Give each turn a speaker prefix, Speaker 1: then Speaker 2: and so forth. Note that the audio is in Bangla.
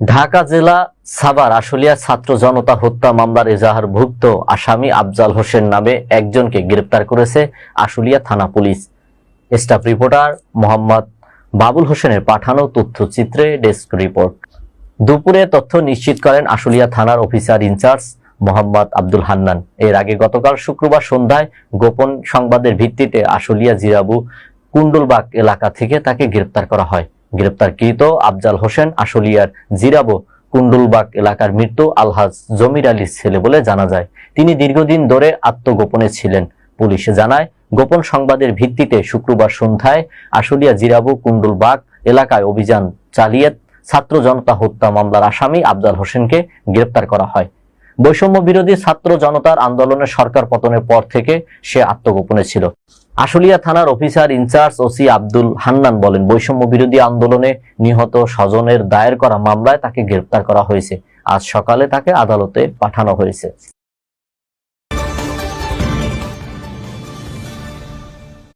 Speaker 1: ঢাকা জেলা সাবার আশুলিয়া ছাত্র জনতা হত্যা মামলার এজাহারভুক্ত আসামি আফজাল হোসেন নামে একজনকে গ্রেপ্তার করেছে আশুলিয়া থানা police. Staff reporter Mohammad Babul হোসেনের পাঠানো তথ্যচিত্রে ডেস্ক রিপোর্ট। দুপুরে তথ্য নিশ্চিত করেন আশুলিয়া থানার অফিসার ইনচার্জ মোহাম্মদ আব্দুল হান্নান। এর আগে গতকাল শুক্রবার সন্ধ্যায় গোপন সংবাদের ভিত্তিতে আশুলিয়া জিরাবু কুন্ডলবাগ এলাকা থেকে তাকে গ্রেপ্তার করা হয়। গ্রেপ্তারকৃত আফজাল হোসেন আশুলিয়ার জিরাবো কুন্ডুলবাগ এলাকার মৃত্যু আলহাজ জমির আলীর ছেলে বলে জানা যায়। তিনি দীর্ঘদিন ধরে আত্মগোপনে ছিলেন। পুলিশে জানায়, গোপন সংবাদের ভিত্তিতে শুক্রবার সন্ধ্যায় আশুলিয়া জিরাবু কুন্ডুলবাগ এলাকায় অভিযান চালিয়ে ছাত্র জনতা হত্যা মামলার আসামি আফজাল হোসেনকে গ্রেপ্তার করা হয়। বৈষম্য বিরোধী ছাত্র জনতার আন্দোলনের সরকার পতনের পর থেকে সে আত্মগোপনে ছিল। আশুলিয়া থানার officer incharge OC Abdul Hannan বলেন, বৈষম্য বিরোধী আন্দোলনে নিহত স্বজনের দায়ের করা মামলায় তাকে গ্রেপ্তার করা হয়েছে। আজ সকালে তাকে আদালতে পাঠানো হয়েছে।